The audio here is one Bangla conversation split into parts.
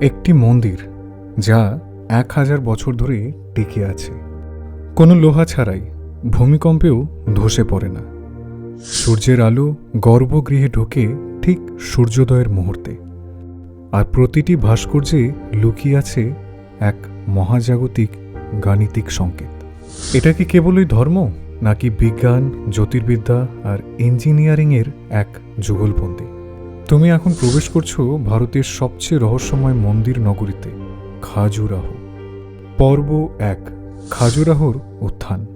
একটি মন্দির যা এক হাজার বছর ধরে টিকে আছে। কোনো লোহা ছাড়াই ভূমিকম্পেও ধসে পড়ে না। সূর্যের আলো গর্ভগৃহে ঢোকে ঠিক সূর্যোদয়ের মুহূর্তে। আর প্রতিটি ভাস্কর্যে লুকিয়ে আছে এক মহাজাগতিক গাণিতিক সংকেত। এটা কি কেবলই ধর্ম, নাকি বিজ্ঞান, জ্যোতির্বিদ্যা আর ইঞ্জিনিয়ারিংয়ের এক যুগলবন্দি তুমি এখন প্রবেশ করছ ভারতের সবচেয়ে রহস্যময় মন্দির নগরীতে, খাজুরাহো। পর্ব এক, খাজুরাহোর উত্থান।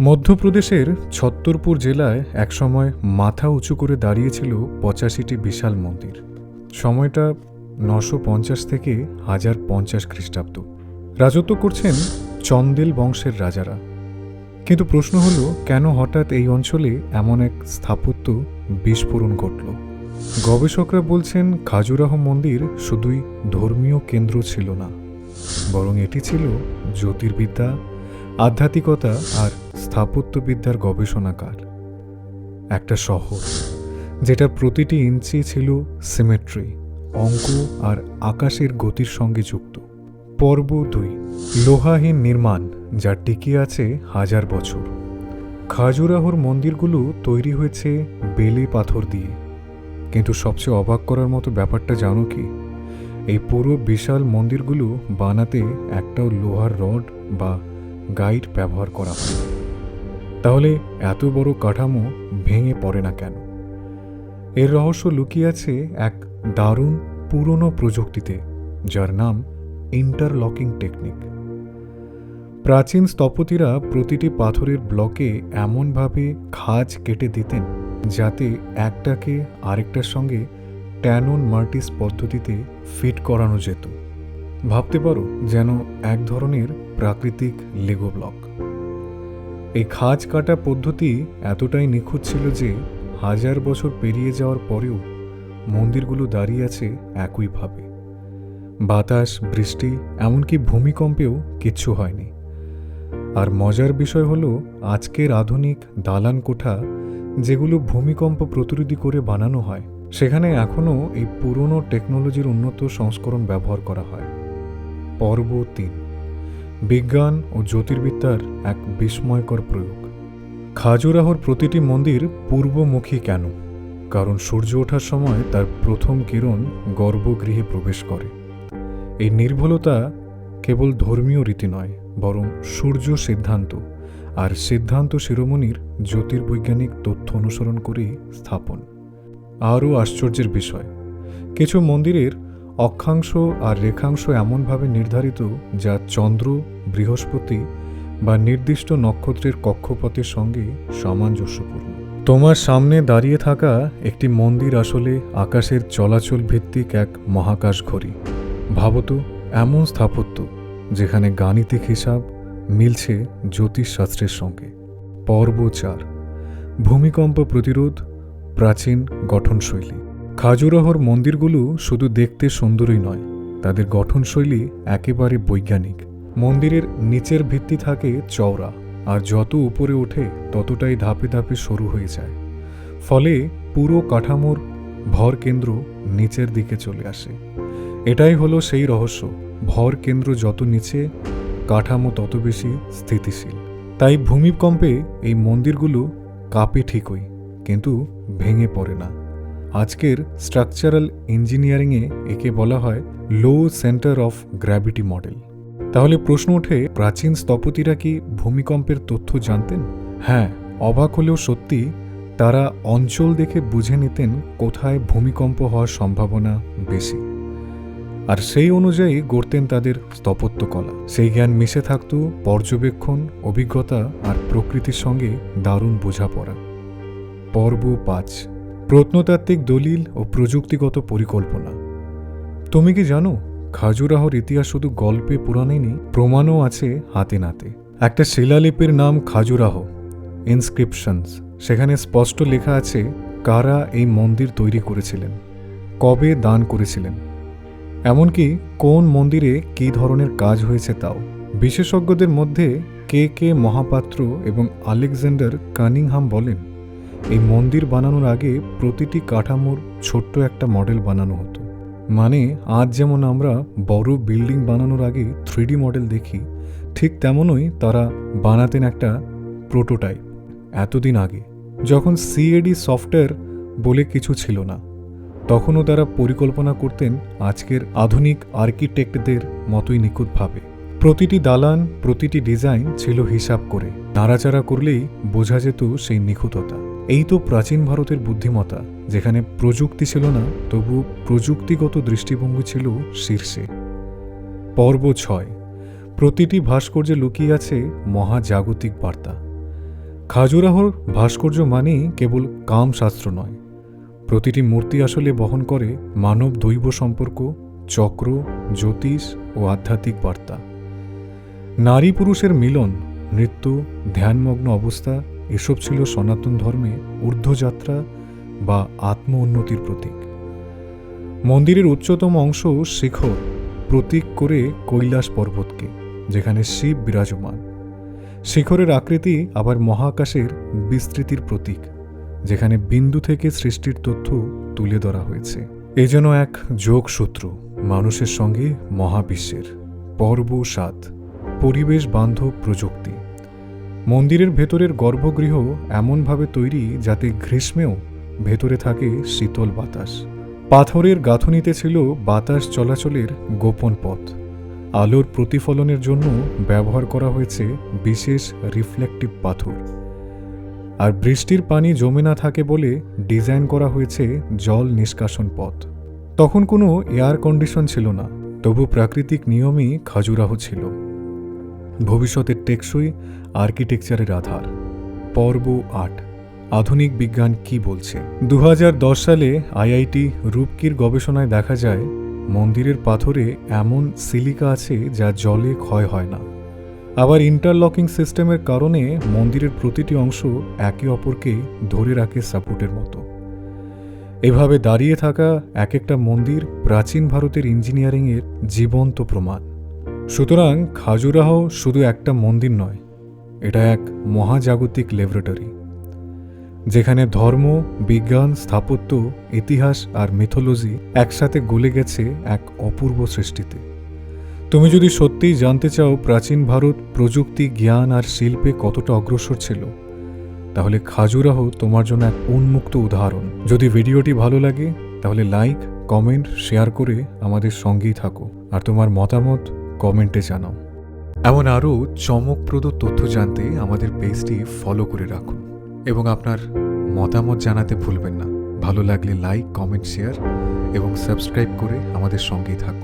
মধ্যপ্রদেশের ছত্তরপুর জেলায় একসময় মাথা উঁচু করে দাঁড়িয়েছিল পঁচাশিটি বিশাল মন্দির। সময়টা নশো পঞ্চাশ থেকে হাজার পঞ্চাশ খ্রিস্টাব্দ। রাজত্ব করছেন চন্দেল বংশের রাজারা। কিন্তু প্রশ্ন হলো, কেন হঠাৎ এই অঞ্চলে এমন এক স্থাপত্য বিস্ফোরণ ঘটল? গবেষকরা বলছেন খাজুরাহ মন্দির শুধুই ধর্মীয় কেন্দ্র ছিল না, বরং এটি ছিল জ্যোতির্বিদ্যা, আধ্যাত্মিকতা আর স্থাপত্যবিদ্যার গবেষণাকার একটা শহর, যেটার প্রতিটি ইঞ্চি ছিল সিমেট্রি, অঙ্ক আর আকাশের গতির সঙ্গে যুক্ত। পর্ব দুই, লোহাহীন নির্মাণ, যা টিকে আছে হাজার বছর। খাজুরাহোর মন্দিরগুলো তৈরি হয়েছে বেলে পাথর দিয়ে। কিন্তু সবচেয়ে অবাক করার মতো ব্যাপারটা জানো কি? এই পুরো বিশাল মন্দিরগুলো বানাতে একটাও লোহার রড বা গাইড ব্যবহার করা হয় তাহলে এত বড় কাঠামো ভেঙে পড়ে না কেন? এর রহস্য লুকিয়ে আছে এক দারুণ পুরনো প্রযুক্তিতে, যার নাম ইন্টারলকিং টেকনিক প্রাচীন স্থপতিরা প্রতিটি পাথরের ব্লকে এমনভাবে খাজ কেটে দিতেন যাতে একটাকে আরেকটার সঙ্গে ট্যানন মার্টিস পদ্ধতিতে ফিট করানো যেত। ভাবতে পারো, যেন এক ধরনের প্রাকৃতিক লেগো ব্লক এই খাজ কাটা পদ্ধতি এতটাই নিখুঁত ছিল যে হাজার বছর পেরিয়ে যাওয়ার পরেও মন্দিরগুলো দাঁড়িয়ে আছে একইভাবে বাতাস, বৃষ্টি, এমনকি ভূমিকম্পেও কিচ্ছু হয়নি। আর মজার বিষয় হলো, আজকের আধুনিক দালান কোঠা যেগুলো ভূমিকম্প প্রতিরোধী করে বানানো হয়, সেখানে এখনও এই পুরনো টেকনোলজির উন্নত সংস্করণ ব্যবহার করা হয়। পর্ব তিন, বিজ্ঞান ও জ্যোতির্বিদ্যার এক বিস্ময়কর প্রয়োগ। খাজুরাহর প্রতিটি মন্দির পূর্বমুখী কেন? কারণ সূর্য ওঠার সময় তার প্রথম কিরণ গর্ভগৃহে প্রবেশ করে। এই নির্ভুলতা কেবল ধর্মীয় রীতি নয়, বরং সূর্য সিদ্ধান্ত। আর সিদ্ধান্ত শিরোমণির জ্যোতির্বৈজ্ঞানিক তথ্য অনুসরণ করেই স্থাপন। আরও আশ্চর্যের বিষয়, কিছু মন্দিরের অক্ষাংশ আর রেখাংশ এমনভাবে নির্ধারিত যা চন্দ্র, বৃহস্পতি বা নির্দিষ্ট নক্ষত্রের কক্ষপথের সঙ্গে সামঞ্জস্যপূর্ণ। তোমার সামনে দাঁড়িয়ে থাকা একটি মন্দির আসলে আকাশের চলাচল ভিত্তিক এক মহাকাশ ঘড়ি। ভাবত, এমন স্থাপত্য যেখানে গাণিতিক হিসাব মিলছে জ্যোতিষশাস্ত্রের সঙ্গে। পর্ব চার ভূমিকম্প প্রতিরোধ, প্রাচীন গঠনশৈলী। খাজুরাহর মন্দিরগুলো শুধু দেখতে সুন্দরই নয়, তাদের গঠনশৈলী একেবারে বৈজ্ঞানিক। মন্দিরের নিচের ভিত্তি থাকে চওড়া, আর যত উপরে ওঠে ততটাই ধাপে ধাপে সরু হয়ে যায়। ফলে পুরো কাঠামোর ভর কেন্দ্র নিচের দিকে চলে আসে। এটাই হলো সেই রহস্য ভর কেন্দ্র যত নিচে কাঠামো তত বেশি স্থিতিশীল। তাই ভূমিকম্পে এই মন্দিরগুলো কাঁপে ঠিকই, কিন্তু ভেঙে পড়ে না। আজকের স্ট্রাকচারাল ইঞ্জিনিয়ারিংয়ে একে বলা হয় low center of gravity model. তাহলে প্রশ্ন ওঠে, প্রাচীন স্থপতিরা কি ভূমিকম্পের তথ্য জানতেন? হ্যাঁ অবাক হলেও সত্যি, তারা অঞ্চল দেখে বুঝে নিতেন কোথায় ভূমিকম্প হওয়ার সম্ভাবনা বেশি। আর সেই অনুযায়ী গড়তেন তাদের স্থাপত্যকলা। সেই জ্ঞান মিশে থাকত পর্যবেক্ষণ, অভিজ্ঞতা আর প্রকৃতির সঙ্গে দারুণ বোঝাপড়া। পর্ব পাঁচ। প্রত্নতাত্ত্বিক দলিল ও প্রযুক্তিগত পরিকল্পনা। তুমি কি জানো, খাজুরাহর ইতিহাস শুধু গল্পে পুরাণে নেই, প্রমাণও আছে হাতে নাতে। একটা শিলালিপির নাম খাজুরাহ ইনস্ক্রিপশনস সেখানে স্পষ্ট লেখা আছে কারা এই মন্দির তৈরি করেছিলেন, কবে দান করেছিলেন। এমনকি কোন মন্দিরে কী ধরনের কাজ হয়েছে তাও। বিশেষজ্ঞদের মধ্যে কে কে মহাপাত্র এবং আলেকজান্ডার কানিংহাম বলেন, এই মন্দির বানানোর আগে প্রতিটি কাঠামোর ছোট্ট একটা মডেল বানানো হতো। মানে আজ যেমন আমরা বড় বিল্ডিং বানানোর আগে থ্রিডি মডেল দেখি, ঠিক তেমনই তারা বানাতেন একটা প্রোটোটাইপ এতদিন আগে, যখন সিএডি সফটওয়্যার বলে কিছু ছিল না। তখনও তারা পরিকল্পনা করতেন আজকের আধুনিক আর্কিটেক্টদের মতোই নিখুঁতভাবে। প্রতিটি দালান, প্রতিটি ডিজাইন ছিল হিসাব করে। নাড়াচাড়া করলেই বোঝা যেত সেই নিখুঁততা। এই তো প্রাচীন ভারতের বুদ্ধিমত্তা, যেখানে প্রযুক্তি ছিল না, তবু প্রযুক্তিগত দৃষ্টিভঙ্গি ছিল শীর্ষে। পর্ব ছয়। প্রতিটি ভাস্কর্যে লুকিয়ে আছে মহাজাগতিক বার্তা। খাজুরাহর ভাস্কর্য মানেই কেবল কামশাস্ত্র নয় প্রতিটি মূর্তি আসলে বহন করে মানব দৈব সম্পর্ক, চক্র, জ্যোতিষ ও আধ্যাত্মিক বার্তা। নারী পুরুষের মিলন, নৃত্য, ধ্যানমগ্ন অবস্থা এসব ছিল সনাতন ধর্মে ঊর্ধ্বযাত্রা বা আত্ম উন্নতির প্রতীক। মন্দিরের উচ্চতম অংশ শিখর, প্রতীক করে কৈলাস পর্বতকে, যেখানে শিব বিরাজমান। শিখরের আকৃতি আবার মহাকাশের বিস্তৃতির প্রতীক। যেখানে বিন্দু থেকে সৃষ্টির তথ্য তুলে ধরা হয়েছে। এ যেন এক যোগসূত্র, মানুষের সঙ্গে মহাবিশ্বের। পর্ব সাত, পরিবেশ বান্ধব প্রযুক্তি। মন্দিরের ভেতরের গর্ভগৃহ এমনভাবে তৈরি যাতে গ্রীষ্মেও ভেতরে থাকে শীতল বাতাস। পাথরের গাঁথনিতে ছিল বাতাস চলাচলের গোপন পথ। আলোর প্রতিফলনের জন্য ব্যবহার করা হয়েছে বিশেষ রিফ্লেকটিভ পাথর। আর বৃষ্টির পানি জমে না থাকে বলে ডিজাইন করা হয়েছে জল নিষ্কাশন পথ। তখন কোনো এয়ার কন্ডিশন ছিল না, তবু প্রাকৃতিক নিয়মই খাজুরাহ ছিল। ভবিষ্যতের টেকসই আর্কিটেকচারের আধার। পর্ব আট, আধুনিক বিজ্ঞান কি বলছে? দু হাজার দশ সালে আইআইটি রূপকির গবেষণায় দেখা যায়, মন্দিরের পাথরে এমন সিলিকা আছে যা জলে ক্ষয় হয় না। আবার ইন্টারলকিং সিস্টেমের কারণে মন্দিরের প্রতিটি অংশ একে অপরকে ধরে রাখে সাপোর্টের মতো। এভাবে দাঁড়িয়ে থাকা এক একটা মন্দির প্রাচীন ভারতের ইঞ্জিনিয়ারিংয়ের জীবন্ত প্রমাণ। সুতরাং খাজুরাহ শুধু একটা মন্দির নয়, এটা এক মহাজাগতিক ল্যাবরেটরি যেখানে ধর্ম, বিজ্ঞান, স্থাপত্য, ইতিহাস আর মিথোলজি একসাথে গলে গেছে এক অপূর্ব সৃষ্টিতে। তুমি যদি সত্যিই জানতে চাও প্রাচীন ভারত প্রযুক্তি, জ্ঞান আর শিল্পে কতটা অগ্রসর ছিল, তাহলে খাজুরাহ তোমার জন্য এক উন্মুক্ত উদাহরণ। যদি ভিডিওটি ভালো লাগে, তাহলে লাইক, কমেন্ট, শেয়ার করে আমাদের সঙ্গেই থাকো আর তোমার মতামত কমেন্টে জানাও। এমন আরও চমকপ্রদ তথ্য জানতে আমাদের পেজটি ফলো করে রাখুন এবং আপনার মতামত জানাতে ভুলবেন না। ভালো লাগলে লাইক, কমেন্ট, শেয়ার এবং সাবস্ক্রাইব করে আমাদের সঙ্গেই থাকুন।